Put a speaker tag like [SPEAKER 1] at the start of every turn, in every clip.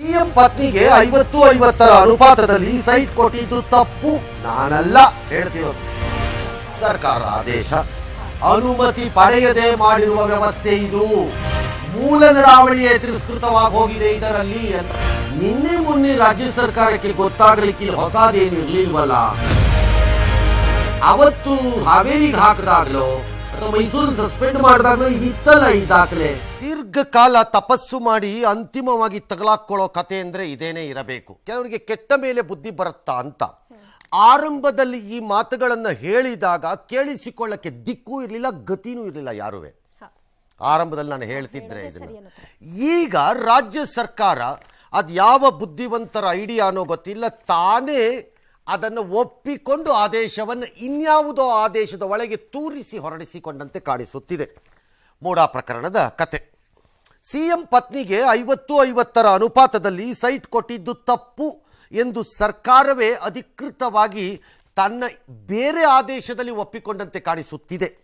[SPEAKER 1] CM ಪತ್ನಿಗೆ ಐವತ್ತು ಐವತ್ತರ ಅನುಪಾತದಲ್ಲಿ ಸೈಟ್ ಕೊಟ್ಟಿದ್ದು ತಪ್ಪು. ನಾನಲ್ಲ ಹೇಳ್ತಿರೋದು ಸರ್ಕಾರ ಆದೇಶ. ಅನುಮತಿ ಪಡೆಯದೆ ಮಾಡಿರುವ ವ್ಯವಸ್ಥೆ ಇದು. ಮೂಲ ನಡಾವಳಿಯೇ ತಿರಸ್ಕೃತವಾಗಿ ಹೋಗಿದೆ ಇದರಲ್ಲಿ ನಿನ್ನೆ ಮೊನ್ನೆ ರಾಜ್ಯ ಸರ್ಕಾರಕ್ಕೆ ಗೊತ್ತಾಗಲಿಕ್ಕೆ ಇಲ್ಲಿ ಹೊಸದೇನು ಇರ್ಲಿಲ್ವಲ್ಲ? ಅವತ್ತು ಹಾವೇರಿಗೆ ಹಾಕಿದಾಗ್ಲೋ ಅಥವಾ ಮೈಸೂರಿನ ಸಸ್ಪೆಂಡ್ ಮಾಡಿದಾಗ್ಲೋ ಇದಿತ್ತಲ್ಲ ಈ ದಾಖಲೆ. ದೀರ್ಘಕಾಲ ತಪಸ್ಸು ಮಾಡಿ ಅಂತಿಮವಾಗಿ ತಗಲಾಕೊಳ್ಳೋ ಕತೆ ಅಂದ್ರೆ ಇದೇನೇ ಇರಬೇಕು. ಕೆಲವರಿಗೆ ಕೆಟ್ಟ ಮೇಲೆ ಬುದ್ಧಿ ಬರುತ್ತಾ ಅಂತ. ಆರಂಭದಲ್ಲಿ ಈ ಮಾತುಗಳನ್ನು ಹೇಳಿದಾಗ ಕೇಳಿಸಿಕೊಳ್ಳಕ್ಕೆ ದಿಕ್ಕೂ ಇರಲಿಲ್ಲ ಗತಿನೂ ಇರಲಿಲ್ಲ ಯಾರುವೆ? ಆರಂಭದಲ್ಲಿ ನಾನು ಹೇಳ್ತಿದ್ರೆ ಇದನ್ನು. ಈಗ ರಾಜ್ಯ ಸರ್ಕಾರ ಅದು ಯಾವ ಬುದ್ಧಿವಂತರ ಐಡಿಯಾ ಅನ್ನೋ ಗೊತ್ತಿಲ್ಲ ತಾನೇ ಅದನ್ನು ಒಪ್ಪಿಕೊಂಡು ಆದೇಶವನ್ನು ಇನ್ಯಾವುದೋ ಆದೇಶದ ಒಳಗೆ ತೂರಿಸಿ ಹೊರಡಿಸಿಕೊಂಡಂತೆ ಕಾಣಿಸುತ್ತಿದೆ. ಮೂಡಾ ಪ್ರಕರಣದ ಕತೆ. ಸಿಎಂ ಪತ್ನಿಗೆ ಐವತ್ತು ಐವತ್ತರ ಅನುಪಾತದಲ್ಲಿ ಸೈಟ್ ಕೊಟ್ಟಿದ್ದು ತಪ್ಪು ಎಂದು ಸರ್ಕಾರವೇ ಅಧಿಕೃತವಾಗಿ ತನ್ನ ಬೇರೆ ಆದೇಶದಲ್ಲಿ ಒಪ್ಪಿಕೊಂಡಂತೆ ಕಾಣಿಸುತ್ತಿದೆ.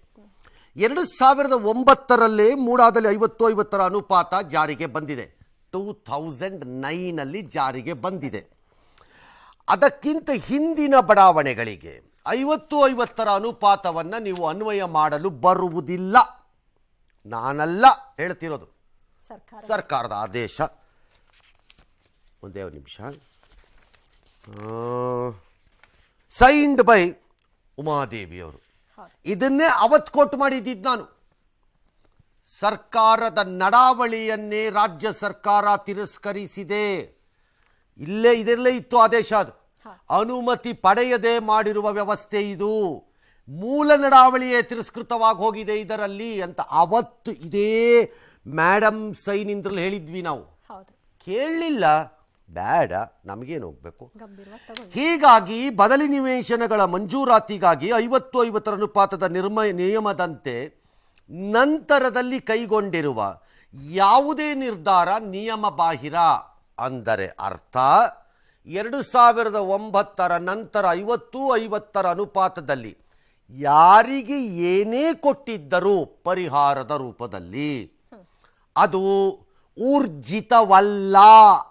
[SPEAKER 1] ಎರಡು ಸಾವಿರದ ಒಂಬತ್ತರಲ್ಲೇ ಮೂಡಾದಲ್ಲಿ ಐವತ್ತು ಐವತ್ತರ ಅನುಪಾತ ಜಾರಿಗೆ ಬಂದಿದೆ. ಟೂ ಥೌಸಂಡ್ ನೈನಲ್ಲಿ ಜಾರಿಗೆ ಬಂದಿದೆ. ಅದಕ್ಕಿಂತ ಹಿಂದಿನ ಬಡಾವಣೆಗಳಿಗೆ ಐವತ್ತು ಐವತ್ತರ ಅನುಪಾತವನ್ನು ನೀವು ಅನ್ವಯ ಮಾಡಲು ಬರುವುದಿಲ್ಲ. ನಾನಲ್ಲ ಹೇಳ್ತಿರೋದು. ಸರ್ಕಾರದ ಆದೇಶ. ಒಂದೇ ಒಂದು ನಿಮಿಷ ಸೈನ್ಡ್ ಬೈ ಉಮಾದೇವಿಯವರು
[SPEAKER 2] ಅವರು.
[SPEAKER 1] ಇದನ್ನೇ ಅವತ್ತು ಕೋಟ್ ಮಾಡಿದ್ದಿದ್ದು ನಾನು. ಸರ್ಕಾರದ ನಡಾವಳಿಯನ್ನೇ ರಾಜ್ಯ ಸರ್ಕಾರ ತಿರಸ್ಕರಿಸಿದೆ. ಇಲ್ಲೇ ಇದರಲ್ಲೇ ಇತ್ತು ಆದೇಶ ಅದು. ಅನುಮತಿ ಪಡೆಯದೆ ಮಾಡಿರುವ ವ್ಯವಸ್ಥೆ ಇದು. ಮೂಲ ನಡಾವಳಿಯೇ ತಿರಸ್ಕೃತವಾಗಿ ಹೋಗಿದೆ ಇದರಲ್ಲಿ ಅಂತ ಅವತ್ತು ಇದೇ ಮೇಡಮ್ ಸೈನಿಂದ್ರಲ್ಲಿ ಹೇಳಿದ್ವಿ ನಾವು. ಕೇಳಲಿಲ್ಲ ಬೇಡ ನಮಗೇನು ಹೋಗ್ಬೇಕು? ಹೀಗಾಗಿ ಬದಲಿ ನಿವೇಶನಗಳ ಮಂಜೂರಾತಿಗಾಗಿ ಐವತ್ತು ಐವತ್ತರ ಅನುಪಾತದ ನಿರ್ಮ ನಿಯಮದಂತೆ ನಂತರದಲ್ಲಿ ಕೈಗೊಂಡಿರುವ ಯಾವುದೇ ನಿರ್ಧಾರ ನಿಯಮ ಬಾಹಿರ ಅಂದರೆ ಅರ್ಥ ಎರಡು ಸಾವಿರದ ಒಂಬತ್ತರ ನಂತರ ಐವತ್ತು ಐವತ್ತರ ಅನುಪಾತದಲ್ಲಿ ಯಾರಿಗೆ ಏನೇ ಕೊಟ್ಟಿದ್ದರೂ ಪರಿಹಾರದ ರೂಪದಲ್ಲಿ. ಅದು ಊರ್ಜಿತವಲ್ಲ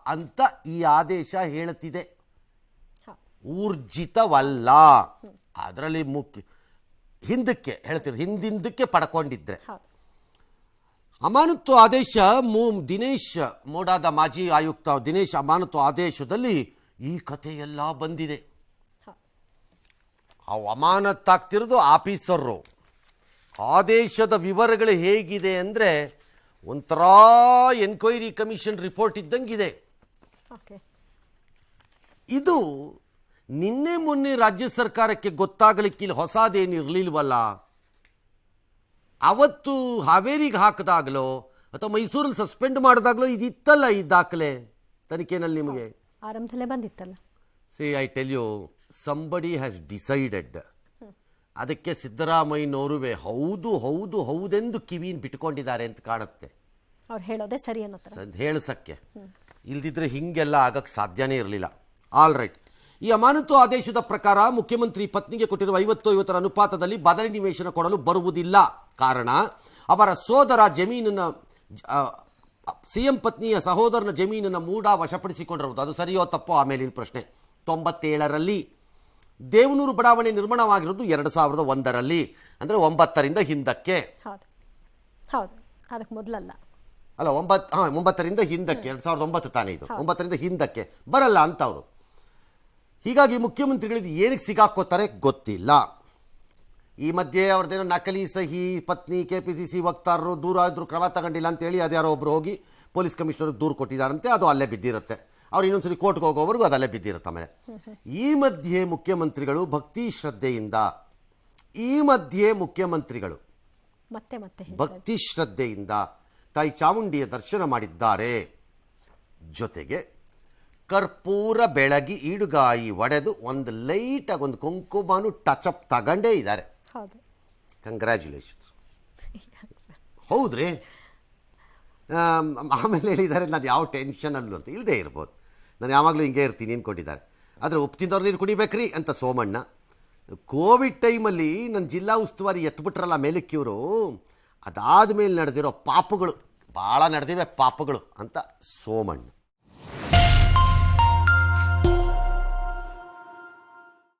[SPEAKER 1] ಅಂತ ಈ ಆದೇಶ ಹೇಳುತ್ತಿದೆ.
[SPEAKER 2] ಹೌದು.
[SPEAKER 1] ಊರ್ಜಿತವಲ್ಲ. ಅದರಲ್ಲಿ ಮುಖ್ಯ ಹಿಂದಕ್ಕೆ ಹೇಳ್ತೀರಿ ಹಿಂದಿಂದಕ್ಕೆ ಪಡ್ಕೊಂಡಿದ್ರೆ. ಅಮಾನತು ಆದೇಶ ಮೂ ದಿನೇಶ್ ಮೋಡಾದ ಮಾಜಿ ಆಯುಕ್ತ ದಿನೇಶ್ ಅಮಾನತು ಆದೇಶದಲ್ಲಿ ಈ ಕಥೆಯೆಲ್ಲ ಬಂದಿದೆ. ಅವು ಅಮಾನತ್ತಾಗ್ತಿರೋದು ಆಫೀಸರು. ಆದೇಶದ ವಿವರಗಳು ಹೇಗಿದೆ ಅಂದರೆ ಒಂಥರ ಎನ್ಕ್ವೈರಿ ಕಮಿಷನ್ ರಿಪೋರ್ಟ್ ಇದ್ದಂಗಿದೆ.
[SPEAKER 2] ಓಕೆ
[SPEAKER 1] ಇದು ನಿನ್ನೆ ಮೊನ್ನೆ ರಾಜ್ಯ ಸರ್ಕಾರಕ್ಕೆ ಗೊತ್ತಾಗಲಿಕ್ಕೆ ಇಲ್ಲಿ ಹೊಸದೇನು ಇರಲಿಲ್ವಲ್ಲ. ಅವತ್ತು ಹಾವೇರಿಗೆ ಹಾಕಿದಾಗಲೋ ಅಥವಾ ಮೈಸೂರಲ್ಲಿ ಸಸ್ಪೆಂಡ್ ಮಾಡಿದಾಗಲೋ ಇದಿತ್ತಲ್ಲ ಈ ದಾಖಲೆ? ತನಿಖೆನಲ್ಲಿ ನಿಮಗೆ?
[SPEAKER 2] ಆರಂಭದಲ್ಲೇ ಬಂದಿತ್ತಲ್ಲ.
[SPEAKER 1] See I tell you somebody has decided ಅದಕ್ಕೆ ಸಿದ್ದರಾಮಯ್ಯನವರುವೆ ಹೌದು ಹೌದು ಹೌದೆಂದು ಕಿವಿನ ಬಿಟ್ಕೊಂಡಿದ್ದಾರೆ ಅಂತ ಕಾಣುತ್ತೆ.
[SPEAKER 2] ಅವ್ರು ಹೇಳೋದೇ ಸರಿ ಅನ್ನೋ
[SPEAKER 1] ಹೇಳಿಸಕ್ಕೆ. ಇಲ್ದಿದ್ರೆ ಹಿಂಗೆಲ್ಲ ಆಗಕ್ಕೆ ಸಾಧ್ಯನೇ ಇರಲಿಲ್ಲ. ಆಲ್ ರೈಟ್ ಈ ಅಮಾನತು ಆದೇಶದ ಪ್ರಕಾರ ಮುಖ್ಯಮಂತ್ರಿ ಪತ್ನಿಗೆ ಕೊಟ್ಟಿರುವ ಐವತ್ತು ಐವತ್ತರ ಅನುಪಾತದಲ್ಲಿ ಬದಲಿ ನಿವೇಶನ ಕೊಡಲು ಬರುವುದಿಲ್ಲ. ಕಾರಣ ಅವರ ಸೋದರ ಜಮೀನನ್ನು ಸಿಎಂ ಪತ್ನಿಯ ಸಹೋದರನ ಜಮೀನನ್ನು ಮೂಡ ವಶಪಡಿಸಿಕೊಂಡಿರುವುದು. ಅದು ಸರಿಯೋ ತಪ್ಪೋ? ಆಮೇಲಿನ ಪ್ರಶ್ನೆ. ತೊಂಬತ್ತೇಳರಲ್ಲಿ. ದೇವನೂರು ಬಡಾವಣೆ ನಿರ್ಮಾಣವಾಗಿರೋದು ಎರಡು ಸಾವಿರದ ಒಂದರಲ್ಲಿ ಅಂದರೆ ಒಂಬತ್ತರಿಂದ ಹಿಂದಕ್ಕೆ.
[SPEAKER 2] ಹೌದು. ಹೌದು. ಅದಕ್ಕೆ ಮೊದಲಲ್ಲ.
[SPEAKER 1] ಅಲ್ಲ ಒಂಬತ್ತು ಹಾಂ ಒಂಬತ್ತರಿಂದ ಹಿಂದಕ್ಕೆ ಎರಡು ಸಾವಿರದ ಒಂಬತ್ತು ತಾನೇ ಇದು. ಒಂಬತ್ತರಿಂದ ಹಿಂದಕ್ಕೆ. ಬರಲ್ಲ ಅಂತ ಅವರು ಹೀಗಾಗಿ ಮುಖ್ಯಮಂತ್ರಿಗಳಿದ್ದು ಏನಕ್ಕೆ ಸಿಗಾಕೋತಾರೆ ಗೊತ್ತಿಲ್ಲ. ಈ ಮಧ್ಯೆ ಅವ್ರದ್ದೇನೋ ನಕಲಿ ಸಹಿ ಪತ್ನಿ ಕೆ ಪಿ ಸಿ ಸಿ ವಕ್ತಾರರು ದೂರ ಆದರೂ ಕ್ರಮ ತಗೊಂಡಿಲ್ಲ ಅಂತೇಳಿ ಅದ್ಯಾರೋ ಒಬ್ಬರು ಹೋಗಿ ಪೊಲೀಸ್ ಕಮಿಷನರ್ ದೂರು ಕೊಟ್ಟಿದ್ದಾರಂತೆ ಅದು ಅಲ್ಲೇ ಬಿದ್ದಿರುತ್ತೆ. ಅವ್ರು ಇನ್ನೊಂದ್ಸರಿ ಕೋರ್ಟ್ಗೆ ಹೋಗೋವರೆಗೂ ಅದಲ್ಲೇ ಅಲ್ಲೇ ಬಿದ್ದಿರುತ್ತೆ ಆಮೇಲೆ. ಈ ಮಧ್ಯೆ ಮುಖ್ಯಮಂತ್ರಿಗಳು ಭಕ್ತಿ ಶ್ರದ್ಧೆಯಿಂದ ಈ ಮಧ್ಯೆ ಮುಖ್ಯಮಂತ್ರಿಗಳು
[SPEAKER 2] ಮತ್ತೆ ಮತ್ತೆ
[SPEAKER 1] ಭಕ್ತಿ ಶ್ರದ್ಧೆಯಿಂದ ತಾಯಿ ಚಾಮುಂಡಿಯ ದರ್ಶನ ಮಾಡಿದ್ದಾರೆ. ಜೊತೆಗೆ ಕರ್ಪೂರ ಬೆಳಗಿ ಈಡುಗಾಯಿ ಒಡೆದು ಒಂದು ಲೈಟಾಗಿ ಒಂದು ಕುಂಕುಮನು ಅಪ್ ತಗೊಂಡೇ ಇದ್ದಾರೆ. ಕಂಗ್ರ್ಯಾಚುಲೇಷನ್ಸ್ ಹೌದ್ರಿ? ಆಮೇಲೆ ಹೇಳಿದ್ದಾರೆ ನಾನು ಯಾವ ಟೆನ್ಷನಲ್ಲೂ ಅಂತ. ಇಲ್ಲದೆ ಇರ್ಬೋದು. ನಾನು ಯಾವಾಗಲೂ ಹಿಂಗೆ ಇರ್ತೀನಿ ಅಂದ್ಕೊಂಡಿದ್ದಾರೆ ಆದರೆ ಉಪ್ಪು ತಿಂದವ್ರು ನೀರು ಕುಡಿಬೇಕ್ರಿ ಅಂತ ಸೋಮಣ್ಣ. ಕೋವಿಡ್ ಟೈಮಲ್ಲಿ ನನ್ನ ಜಿಲ್ಲಾ ಉಸ್ತುವಾರಿ ಎತ್ಬಿಟ್ರಲ್ಲ ಮೇಲಕ್ಕಿವರು. ಅದಾದ ಮೇಲೆ ನಡೆದಿರೋ ಪಾಪಗಳು ಭಾಳ ನಡೆದಿವೆ ಪಾಪಗಳು ಅಂತ ಸೋಮಣ್ಣ.